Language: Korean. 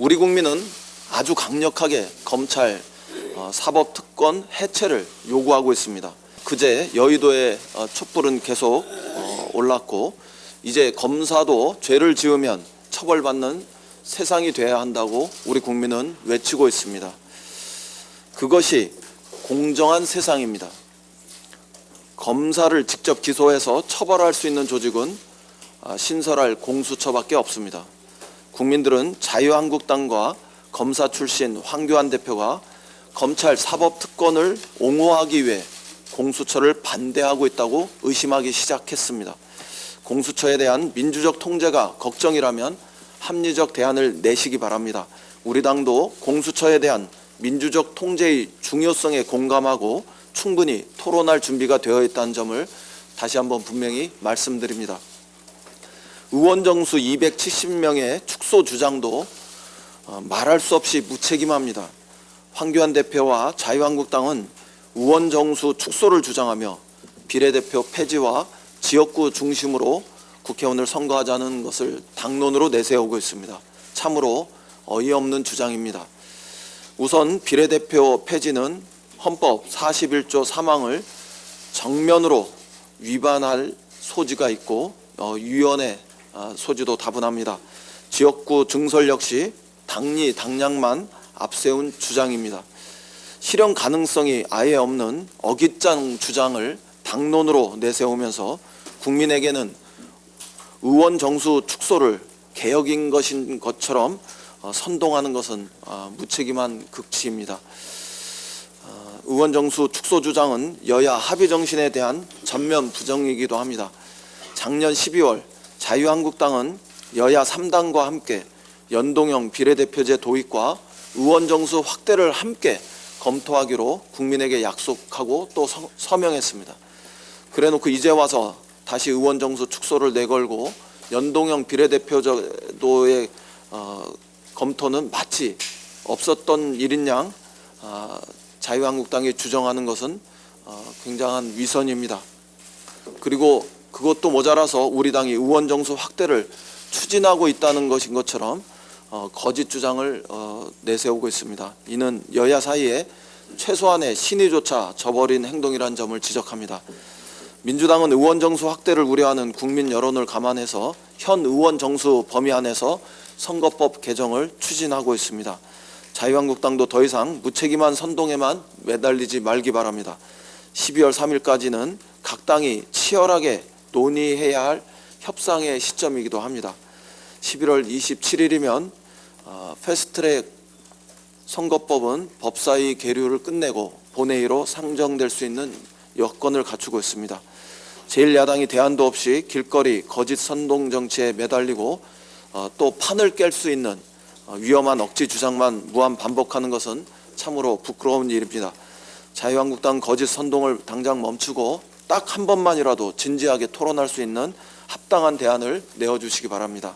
우리 국민은 아주 강력하게 검찰 어, 사법 특권 해체를 요구하고 있습니다. 그제 여의도의 어, 촛불은 계속 어, 올랐고 이제 검사도 죄를 지으면 처벌받는 세상이 돼야 한다고 우리 국민은 외치고 있습니다. 그것이 공정한 세상입니다. 검사를 직접 기소해서 처벌할 수 있는 조직은 아, 신설할 공수처밖에 없습니다. 국민들은 자유한국당과 검사 출신 황교안 대표가 검찰 사법 특권을 옹호하기 위해 공수처를 반대하고 있다고 의심하기 시작했습니다. 공수처에 대한 민주적 통제가 걱정이라면 합리적 대안을 내시기 바랍니다. 우리 당도 공수처에 대한 민주적 통제의 중요성에 공감하고 충분히 토론할 준비가 되어 있다는 점을 다시 한번 분명히 말씀드립니다. 의원 정수 270명의 축소 주장도 어, 말할 수 없이 무책임합니다. 황교안 대표와 자유한국당은 의원 정수 축소를 주장하며 비례대표 폐지와 지역구 중심으로 국회의원을 선거하자는 것을 당론으로 내세우고 있습니다. 참으로 어이없는 주장입니다. 우선 비례대표 폐지는 헌법 41조 3항을 정면으로 위반할 소지가 있고 어, 어, 소지도 다분합니다. 지역구 증설 역시 당리 당량만 앞세운 주장입니다. 실현 가능성이 아예 없는 어깃장 주장을 당론으로 내세우면서 국민에게는 의원 정수 축소를 개혁인 것인 것처럼 어, 선동하는 것은 어, 무책임한 극치입니다. 어, 의원 정수 축소 주장은 여야 합의 정신에 대한 전면 부정이기도 합니다. 작년 12월 자유한국당은 여야 3당과 함께 연동형 비례대표제 도입과 의원 정수 확대를 함께 검토하기로 국민에게 약속하고 또 서, 서명했습니다. 그래놓고 이제 와서 다시 의원 정수 축소를 내걸고 연동형 비례대표제도의 어, 검토는 마치 없었던 일인 양 아, 자유한국당이 주장하는 것은 어, 굉장한 위선입니다. 그리고 그것도 모자라서 우리 당이 의원 정수 확대를 추진하고 있다는 것인 것처럼 어, 거짓 주장을 어, 내세우고 있습니다. 이는 여야 사이에 최소한의 신의조차 저버린 행동이라는 점을 지적합니다. 민주당은 의원 정수 확대를 우려하는 국민 여론을 감안해서 현 의원 정수 범위 안에서 선거법 개정을 추진하고 있습니다. 자유한국당도 더 이상 무책임한 선동에만 매달리지 말기 바랍니다. 12월 3일까지는 각 당이 치열하게 논의해야 할 협상의 시점이기도 합니다. 11월 27일이면 어, 패스트트랙 선거법은 법사위 계류를 끝내고 본회의로 상정될 수 있는 여건을 갖추고 있습니다. 제1야당이 대안도 없이 길거리 거짓 선동 정치에 매달리고 어, 또 판을 깰 수 있는 어, 위험한 억지 주장만 무한 반복하는 것은 참으로 부끄러운 일입니다. 자유한국당 거짓 선동을 당장 멈추고 딱 한 번만이라도 진지하게 토론할 수 있는 합당한 대안을 내어주시기 바랍니다.